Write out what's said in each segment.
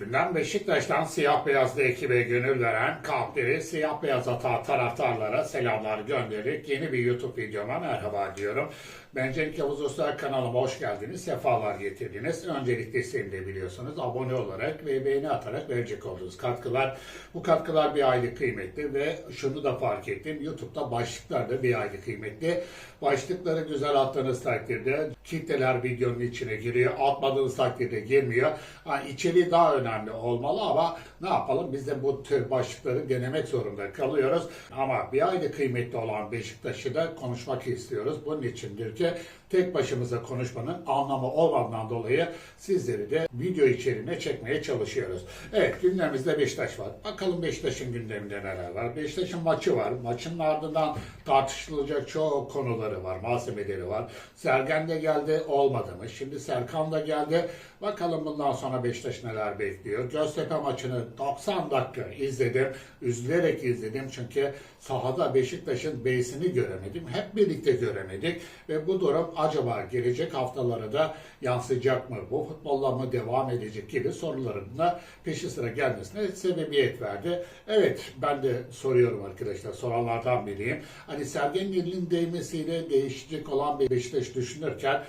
Gündem Beşiktaş'tan siyah beyazlı ekibe gönül veren kalpleri siyah beyaz ata taraftarlara selamlar göndererek yeni bir YouTube videoma merhaba diyorum. Ben Cenk Yavuz Usta kanalıma hoş geldiniz, sefalar getirdiniz. Öncelikle sizin de biliyorsunuz abone olarak ve beğeni atarak verecek olduğunuz katkılar. Bu katkılar bir aylık kıymetli ve şunu da fark ettim. YouTube'da başlıklar da bir aylık kıymetli. Başlıkları güzel attığınız takdirde kitleler videonun içine giriyor. Atmadığınız takdirde girmiyor. Ha, içeriği daha önemli olmalı ama ne yapalım biz de bu tür başlıkları denemek zorunda kalıyoruz. Ama bir aylık kıymetli olan Beşiktaş'ı da konuşmak istiyoruz. Bunun içindir ki tek başımıza konuşmanın anlamı olmadığından dolayı sizleri de video içeriğine çekmeye çalışıyoruz. Evet gündemimizde Beşiktaş var. Bakalım Beşiktaş'ın gündeminde neler var. Beşiktaş'ın maçı var. Maçın ardından tartışılacak çok konuları var. Malzemeleri var. Sergen de geldi olmadı mı? Şimdi Serkan da geldi. Bakalım bundan sonra Beşiktaş neler bekliyor. Göztepe maçını 90 dakika izledim. Üzülerek izledim çünkü sahada Beşiktaş'ın beysini göremedim. Hep birlikte göremedik ve bu durum acaba gelecek haftalara da yansıyacak mı? Bu futbolla mı devam edecek gibi soruların da peşi sıra gelmesine sebebiyet verdi. Evet ben de soruyorum arkadaşlar soranlardan biriyim. Hani Sergen'in elinin değmesiyle değişecek olan bir Beşiktaş düşünürken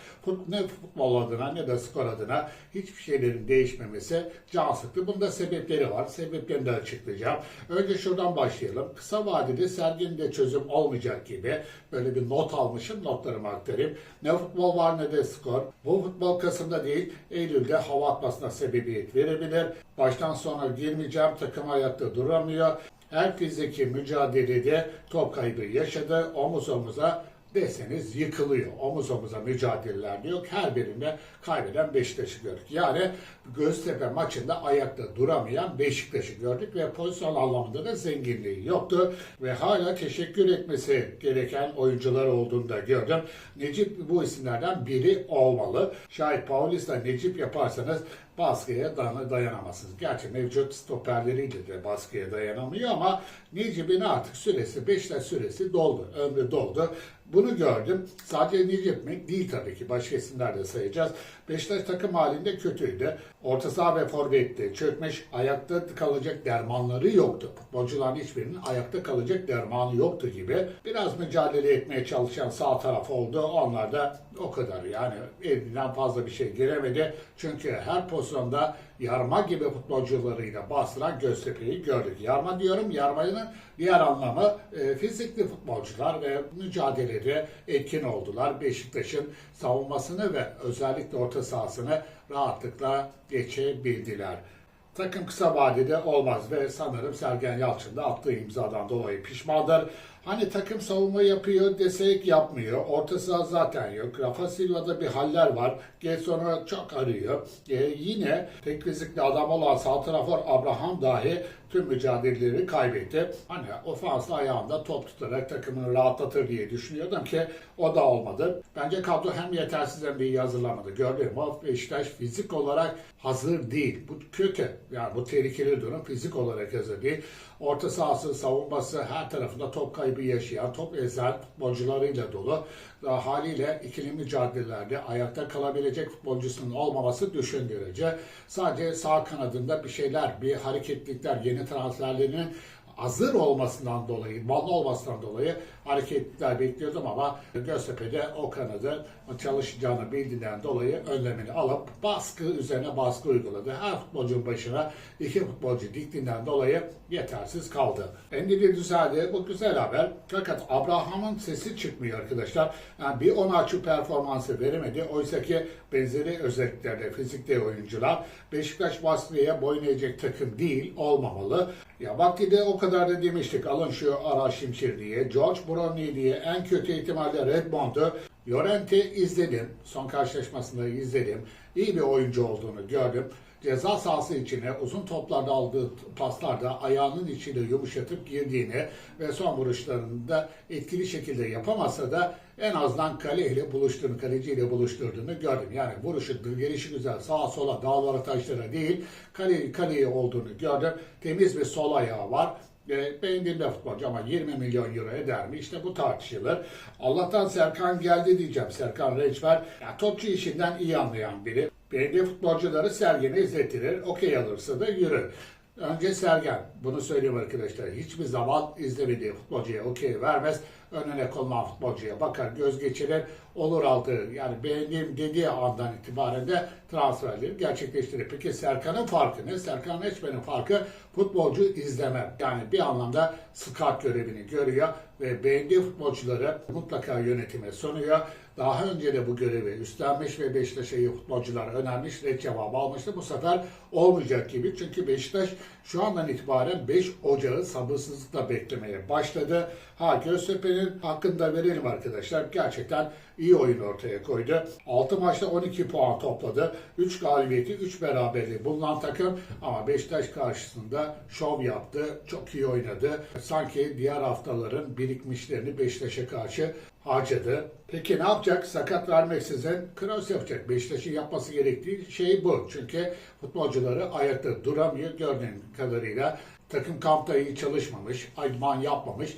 ne futbol adına ne de skor adına hiçbir şeylerin değişmemesi can sıktı. Bunda sebepleri var. Sebeplerini de açıklayacağım. Önce şuradan başlayalım. Kısa vadede Sergen'de çözüm olmayacak gibi böyle bir not almışım. Notlarımı aktarayım. Ne futbol var ne de skor. Bu futbol Kasım'da değil Eylül'de hava atmasına sebebiyet verebilir. Baştan sona girmeyeceğim. Takım ayakta duramıyor. Her fiziki mücadelede top kaybı yaşadı. Omuz omuza deseniz yıkılıyor. Omuz omuza mücadeleler yok. Her birinde kaybeden Beşiktaş'ı gördük. Yani Göztepe maçında ayakta duramayan Beşiktaş'ı gördük ve pozisyon anlamında da zenginliği yoktu. Ve hala teşekkür etmesi gereken oyuncular olduğunu da gördüm. Necip bu isimlerden biri olmalı. Şayet Paulista Necip yaparsanız baskıya day- dayanamazsınız. Gerçi mevcut stoperleriyle de baskıya dayanamıyor ama Necip'in artık süresi, Beşiktaş süresi doldu. Ömrü doldu. Bunu gördüm. Sadece mi? Değil tabii ki. Başka isimler de sayacağız. Beşiktaş takım halinde kötüydü. Orta saha ve forvetti. Çökmüş. Ayakta kalacak dermanları yoktu. Futbolcuların hiçbirinin ayakta kalacak dermanı yoktu gibi. Biraz mücadele etmeye çalışan sağ taraf oldu. Onlar da o kadar yani elinden fazla bir şey giremedi. Çünkü her pozisyonda yarma gibi futbolcularıyla bastıran Göztepe'yi gördük. Yarma diyorum, yarmanın diğer anlamı e, fizikli futbolcular ve mücadelede etkin oldular. Beşiktaş'ın savunmasını ve özellikle orta sahasını rahatlıkla geçebildiler. Takım kısa vadede olmaz ve sanırım Sergen Yalçın da attığı imzadan dolayı pişmandır. Hani takım savunma yapıyor desek yapmıyor. Orta saha zaten yok. Rafa Silva'da bir haller var. Gelson'u çok arıyor. Ee, yine tek fizikli adam olan santrafor Abraham dahi tüm mücadeleleri kaybetti. Hani ofanslı ayağında top tutarak takımını rahatlatır diye düşünüyordum ki o da olmadı. Bence kadro hem yetersiz hem de iyi hazırlamadı. Gördüm o Beşiktaş fizik olarak hazır değil. Bu kötü. Yani bu tehlikeli durum fizik olarak hazır değil. Orta sahası, savunması her tarafında top kaybı yaşayan, top ezen futbolcularıyla dolu. Haliyle ikili mücadelelerde ayakta kalabilecek futbolcusunun olmaması düşündürücü. Sadece sağ kanadında bir şeyler, bir hareketlikler, yeni transferlerinin hazır olmasından dolayı, ballı olmasından dolayı hareketler bekliyordum ama Göztepe'de o kanadı çalışacağını bildiğinden dolayı önlemini alıp baskı üzerine baskı uyguladı. Her futbolcunun başına iki futbolcu diktiğinden dolayı yetersiz kaldı. Endili düzeldi. Bu güzel haber. Fakat Abraham'ın sesi çıkmıyor arkadaşlar. Yani bir Onaçu performansı veremedi. Oysa ki benzeri özelliklerde fizikte oyuncular Beşiktaş baskıya boyun eğecek takım değil, olmamalı. Ya vaktinde o kadar da demiştik alın şu Ara Şimşir diye, George Brownie diye en kötü ihtimalle Redmond'u Llorente izledim. Son karşılaşmasında izledim. İyi bir oyuncu olduğunu gördüm. Ceza sahası içine uzun toplarda aldığı paslarda ayağının içiyle yumuşatıp girdiğini ve son vuruşlarında etkili şekilde yapamasa da en azından kaleyle buluştuğunu, kaleciyle buluşturduğunu gördüm. Yani vuruşu, gelişi güzel sağa sola, dağlara taşlara değil, kale, kaleye olduğunu gördüm. Temiz bir sol ayağı var. E, beğendiğimde futbolcu ama 20 milyon euro eder mi? İşte bu tartışılır. Allah'tan Serkan geldi diyeceğim. Serkan Reçber ya topçu işinden iyi anlayan biri. Beğendiği futbolcuları Sergen'e izlettirir. Okey alırsa da yürür. Önce Sergen, bunu söyleyeyim arkadaşlar. Hiçbir zaman izlemediği futbolcuya okey vermez. Önüne konulan futbolcuya bakar, göz geçirir, olur aldı. Yani beğendiğim dediği andan itibaren de transferleri gerçekleştirir. Peki Serkan'ın farkı ne? Serkan Eçmen'in farkı futbolcu izlemem. Yani bir anlamda scout görevini görüyor ve beğendiği futbolcuları mutlaka yönetime sunuyor. Daha önce de bu görevi üstlenmiş ve Beşiktaş'a iyi futbolcular önermiş ve cevap almıştı. Bu sefer olmayacak gibi. Çünkü Beşiktaş şu andan itibaren 5 Ocağı sabırsızlıkla beklemeye başladı. Ha Göztepe'nin hakkını da verelim arkadaşlar. Gerçekten iyi oyun ortaya koydu. 6 maçta 12 puan topladı. 3 galibiyeti, 3 beraberliği bulunan takım ama Beşiktaş karşısında şov yaptı. Çok iyi oynadı. Sanki diğer haftaların birikmişlerini Beşiktaş'a karşı harcadı. Peki ne yapacak? Sakat vermeksizin cross yapacak. Beşiktaş'ın yapması gerektiği şey bu. Çünkü futbolcuları ayakta duramıyor gördüğün kadarıyla. Takım kampta iyi çalışmamış, idman yapmamış.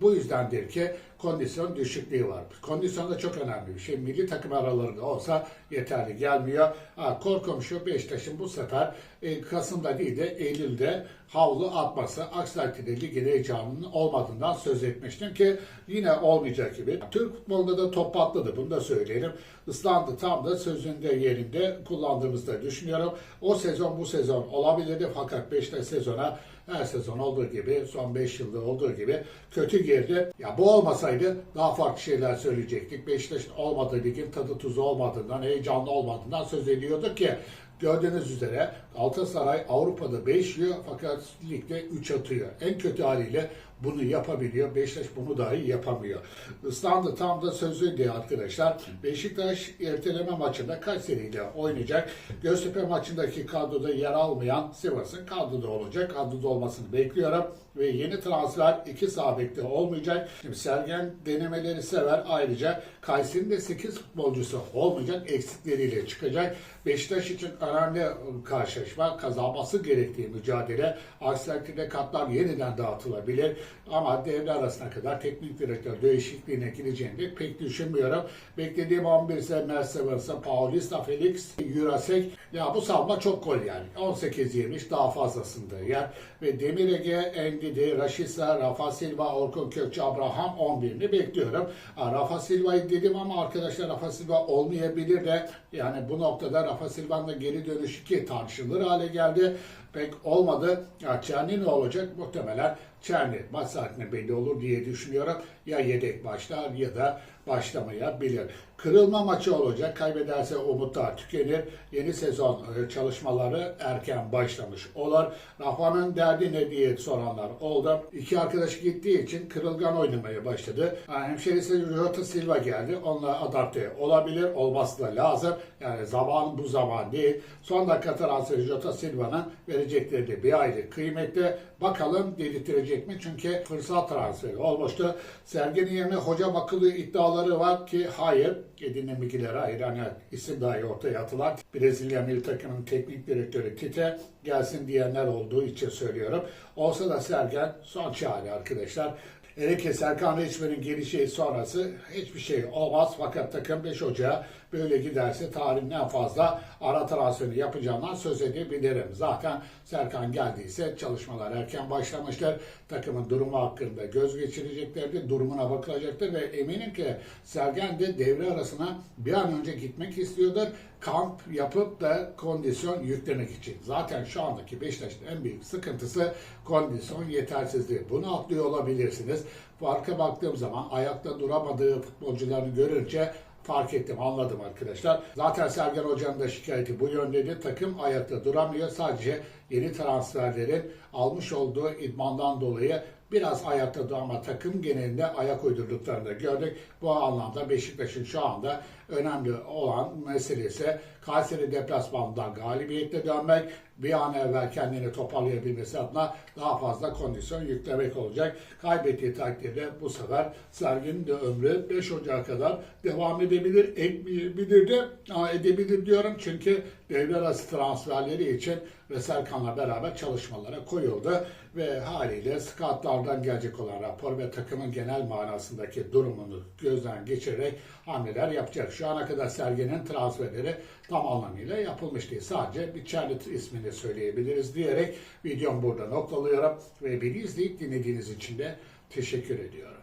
Bu yüzdendir ki kondisyon düşüklüğü var. Kondisyon da çok önemli bir şey. Milli takım aralarında olsa yeterli gelmiyor. Ha, korkum şu Beşiktaş'ın bu sefer e, Kasım'da değil de Eylül'de havlu atması. Aksi takdirde ligin heyecanının olmadığından söz etmiştim ki yine olmayacak gibi. Türk futbolunda da top patladı. Bunu da söyleyelim. Islandı tam da sözünde yerinde kullandığımızı da düşünüyorum. O sezon bu sezon olabilirdi fakat Beşiktaş sezona her sezon olduğu gibi son 5 yılda olduğu gibi kötü girdi. Ya bu olmasaydı daha farklı şeyler söyleyecektik. Beşiktaş'ın olmadığı ligin tadı tuzu olmadığından, heyecanlı olmadığından söz ediyorduk ki Gördüğünüz üzere Galatasaray Avrupa'da 5 yiyor fakat ligde 3 atıyor. En kötü haliyle bunu yapabiliyor. Beşiktaş bunu dahi yapamıyor. Islandı tam da sözüydü arkadaşlar. Beşiktaş erteleme maçında Kayseri ile oynayacak. Göztepe maçındaki kadroda yer almayan Sivas'ın kadroda olacak. Kadroda olmasını bekliyorum. Ve yeni transfer iki sağ bekte olmayacak. Şimdi Sergen denemeleri sever. Ayrıca Kayseri'nin de 8 futbolcusu olmayacak. Eksikleriyle çıkacak. Beşiktaş için önemli karşılaşma. Kazanması gerektiği mücadele. Aksi katlar yeniden dağıtılabilir. Ama devre arasına kadar teknik direktör değişikliğine gideceğini de pek düşünmüyorum. Beklediğim 11 ise Mercedes, Paulista, Felix, Jurasek. Ya bu savunma çok gol yani. 18 yemiş daha fazlasında yer. Ve Demir Ege, Endidi, Raşisa, Rafa Silva, Orkun Kökçü, Abraham 11'ini bekliyorum. Rafa Silva'yı dedim ama arkadaşlar Rafa Silva olmayabilir de yani bu noktada Rafa Silva'nın da geri dönüşü ki tartışılır hale geldi. Pek olmadı. Ya Çerni ne olacak? Muhtemelen Çerni maç saatine belli olur diye düşünüyorum. Ya yedek başlar ya da başlamayabilir. Kırılma maçı olacak. Kaybederse umutlar tükenir. Yeni sezon e, çalışmaları erken başlamış olur. Rafa'nın derdi ne diye soranlar oldu. İki arkadaş gittiği için kırılgan oynamaya başladı. Yani hemşerisi Jota Silva geldi. Onunla adapte olabilir. Olması da lazım. Yani zaman bu zaman değil. Son dakika transferi Jota Silva'nın verecekleri de bir ayrı kıymetli. Bakalım dedirttirecek mi? Çünkü fırsat transferi olmuştu. Sergen'in yerine hoca bakılıyor iddiaları var ki hayır. Edin'in bilgileri hayır. Hani isim dahi ortaya atılan Brezilya milli takımının teknik direktörü Tite gelsin diyenler olduğu için söylüyorum. Olsa da Sergen son çare arkadaşlar. Hele ki Serkan Reçmen'in gelişi sonrası hiçbir şey olmaz. Fakat takım 5 Ocağı böyle giderse tarihin en fazla ara transferi yapacağından söz edebilirim. Zaten Serkan geldiyse çalışmalar erken başlamışlar. Takımın durumu hakkında göz geçireceklerdir. Durumuna bakılacaktır ve eminim ki Sergen de devre arasına bir an önce gitmek istiyordur. Kamp yapıp da kondisyon yüklemek için. Zaten şu andaki Beşiktaş'ın en büyük sıkıntısı kondisyon yetersizliği. Bunu atlıyor olabilirsiniz. Farka baktığım zaman ayakta duramadığı futbolcularını görünce fark ettim, anladım arkadaşlar. Zaten Sergen Hoca'nın da şikayeti bu yöndeydi. Takım ayakta duramıyor. Sadece yeni transferlerin almış olduğu idmandan dolayı biraz ayakta durama takım genelinde ayak uydurduklarını da gördük. Bu anlamda Beşiktaş'ın şu anda önemli olan meselesi Kayseri deplasmanından galibiyetle dönmek, bir an evvel kendini toparlayabilmesi adına daha fazla kondisyon yüklemek olacak. Kaybettiği takdirde bu sefer Sergen'in de ömrü 5 Ocak'a kadar devam edebilir, etmeyebilir de edebilir diyorum çünkü devre arası transferleri için ve Serkan'la beraber çalışmalara koyuldu ve haliyle scoutlardan gelecek olan rapor ve takımın genel manasındaki durumunu gözden geçirerek hamleler yapacak. Şu ana kadar Sergen'in transferleri tam anlamıyla yapılmış değil. Sadece bir Charlotte ismini söyleyebiliriz diyerek videomu burada noktalıyorum ve beni izleyip dinlediğiniz için de teşekkür ediyorum.